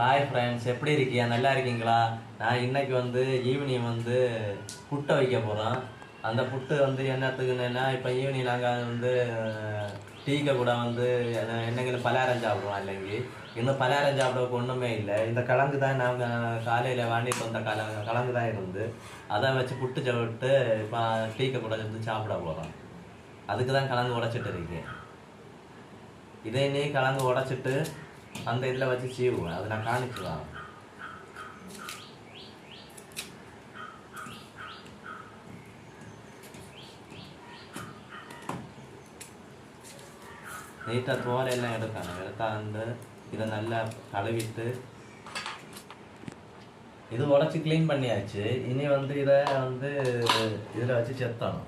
Hi friends எப்படி இருக்கீங்க? நல்லா இருக்கீங்களா? நான் இன்னைக்கு வந்து ஈவினிங் வந்து புட்டை வைக்க போகிறோம் அந்த புட்டு வந்து என்னத்துக்குன்னா இப்போ ஈவினிங் நாங்கள் வந்து டீக்கை கூட வந்து என்னைக்கு பலாரம் சாப்பிடுவோம் இல்லைங்க. இன்னும் பலாரம் சாப்பிடக்கு ஒன்றுமே இல்லை. இந்த கிழங்கு தான் நாங்கள் காலையில் வாண்டிட்டு வந்த கல கிழங்கு தான் இருந்து அதை வச்சு புட்டு சாப்பிட்டு இப்போ டீக்கை கூட வந்து சாப்பிட போகிறோம் அதுக்கு தான் கிழங்கு உடைச்சிட்டு இருக்கேன். இதே நீ கிழங்கு உடைச்சிட்டு அந்த இதில் வச்சு செய்வோம் அதை நான் காணிக்கலாம் நீட்டாக தோலையெல்லாம் எடுக்கணும் எடுத்தா அந்த இதை நல்லா கழுவிட்டு இது உடச்சி க்ளீன் பண்ணியாச்சு. இனி வந்து இதை வந்து இதில் வச்சு செத்தணும்.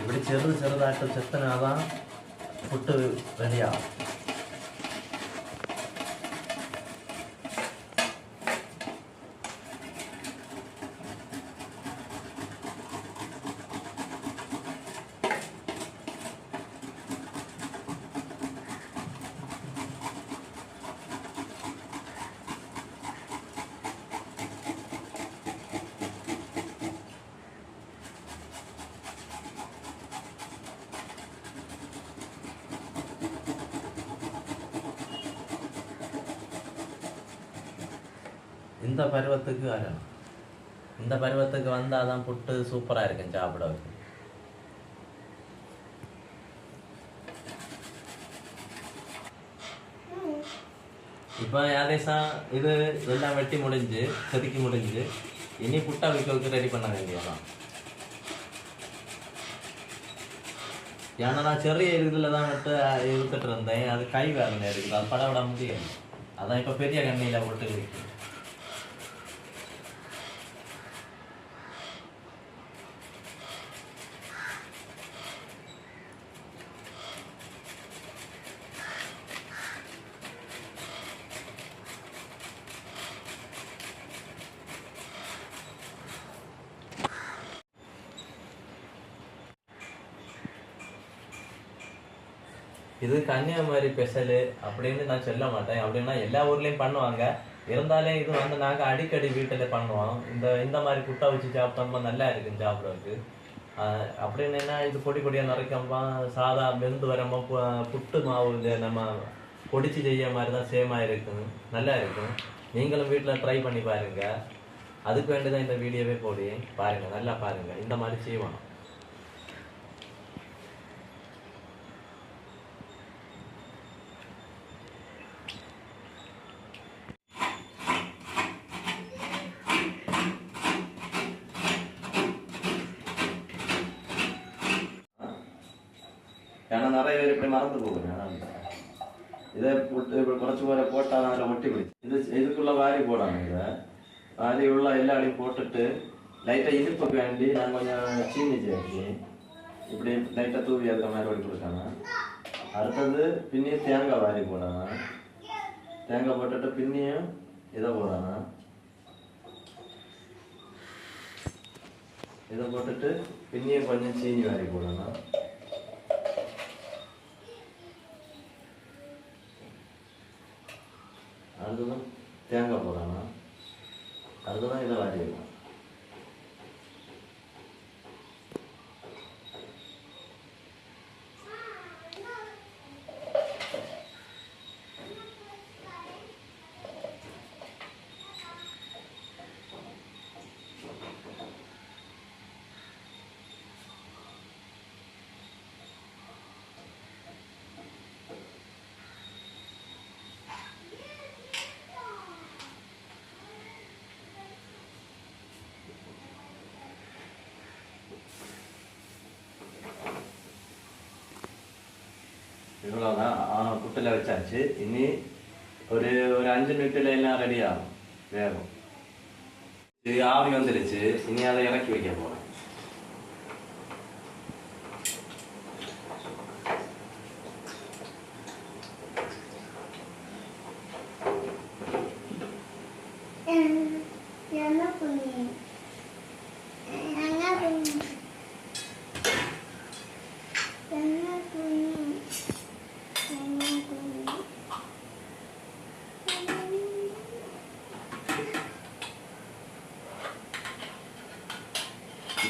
இப்படி சிறு சிறுதாட்டம் செத்தனாதான் புட்டு வெளியாகும் இந்த பருவத்துக்கு வரணும். இந்த பருவத்துக்கு வந்தால் தான் புட்டு சூப்பராக இருக்கும் சாப்பிடவுக்கு இப்போ அதேசம் இது எல்லாம் வெட்டி முடிஞ்சு செதுக்கி முடிஞ்சு இனி புட்டா வைக்க ரெடி பண்ண வேண்டியதான் ஏன்னா நான் சிறிய இதில் தான் விட்டு இழுத்துட்டு இருந்தேன். அது கை வேதனை இருக்குது. அது பட விட முடியாது அதான் இப்போ பெரிய கண்ணியில் போட்டு இருக்கு. இது கன்னியாகுமரி ஸ்பெஷலு அப்படின்னு நான் சொல்ல மாட்டேன். அப்படின்னா எல்லா ஊர்லேயும் பண்ணுவாங்க. இருந்தாலே இது வந்து நாங்கள் அடிக்கடி வீட்டில் பண்ணுவோம். இந்த இந்த மாதிரி குட்டை வச்சு சாப்பிட்டோம்னா நல்லா இருக்கும் சாப்பிட்றதுக்கு. ஆஹ் அப்படின்னு என்ன இது பொடி பொடியாக நரைக்கம்பா சாதா வெந்து வரம்போ பு- புட்டு மாவு நம்ம பொடிச்சு செய்ய மாதிரி தான் சேமாக இருக்கும். நல்லா இருக்கும். நீங்களும் வீட்டில் ட்ரை பண்ணி பாருங்கள் அதுக்கு வேண்டி தான் இந்த வீடியோவே போடி பாருங்கள் நல்லா பாருங்கள் இந்த மாதிரி செய்வோம். ஏன்னா நிறைய பேர் இப்படி மறந்து போகுது. இதை போட்டு இப்படி குறைச்சி போல போட்டால் அதில் ஒட்டி பிடிச்சி இது இதுக்குள்ளே வாரி போடணும் இதை. வாரி உள்ள எல்லா போட்டுட்டு லைட்டாக இனிப்புக்கு வேண்டி நான் கொஞ்சம் சீனி சேர்த்து இப்படி லைட்டாக தூவி ஏற்ற மாதிரி ஒட்டி கொடுக்கணும். அடுத்தது பின்னியும் தேங்காய் வாரி போடணும். தேங்காய் போட்டுட்டு பின்னியும் இதை போடணும். இதை போட்டுட்டு பின்னியும் கொஞ்சம் சீனி வாரி போடணும். அடுத்ததான் தேங்காய் போடணும் அடுத்ததான் இதை வாரி வைக்கணும் இவ்வளோதான் புட்டில் வச்சாச்சு இனி ஒரு ஒரு அஞ்சு மினிட்ல எல்லாம் ரெடி ஆகும் வேகும் இது ஆவி வந்துருச்சு இனி அதை இறக்கி வைக்க போறேன் என்ன பண்ணி என்ன பண்ணி என்ன பண்ணி என்ன பண்ணி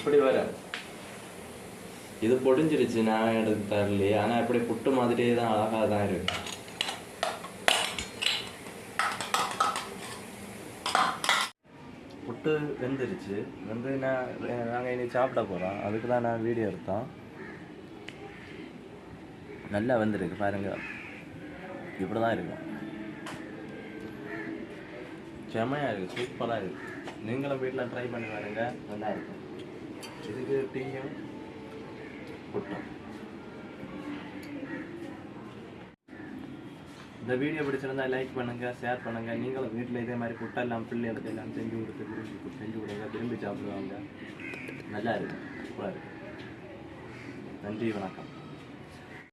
இப்படி வர இது பொடிஞ்சிருச்சு நான் எடுத்து தரலையே. ஆனால் இப்படி புட்டு மாதிரியே தான் அழகாக தான் இருக்கு. புட்டு வெந்துருச்சு. வந்து நான் நாங்கள் இனி சாப்பிட போகிறோம் அதுக்கு தான் நான் வீடியோ எடுத்தோம். நல்லா வெந்திருக்கு பாருங்க. இப்படி தான் இருக்கும். செமையாக இருக்குது சூப்பராக இருக்குது நீங்களும் வீட்டில் ட்ரை பண்ணி பாருங்க. நல்லா இருக்கும். இதுக்கு டீயும் புட்டும் இந்த வீடியோ பிடிச்சிருந்தா லைக் பண்ணுங்க ஷேர் பண்ணுங்க நீங்களும் வீட்டில் இதே மாதிரி புட்டெல்லாம் பிள்ளைகளுக்கு எல்லாம் செஞ்சு கொடுத்து விரும்பி செஞ்சு கொடுங்க விரும்பி சாப்பிடுவாங்க நல்லா இருக்கும் சூப்பராக இருக்கும் நன்றி வணக்கம்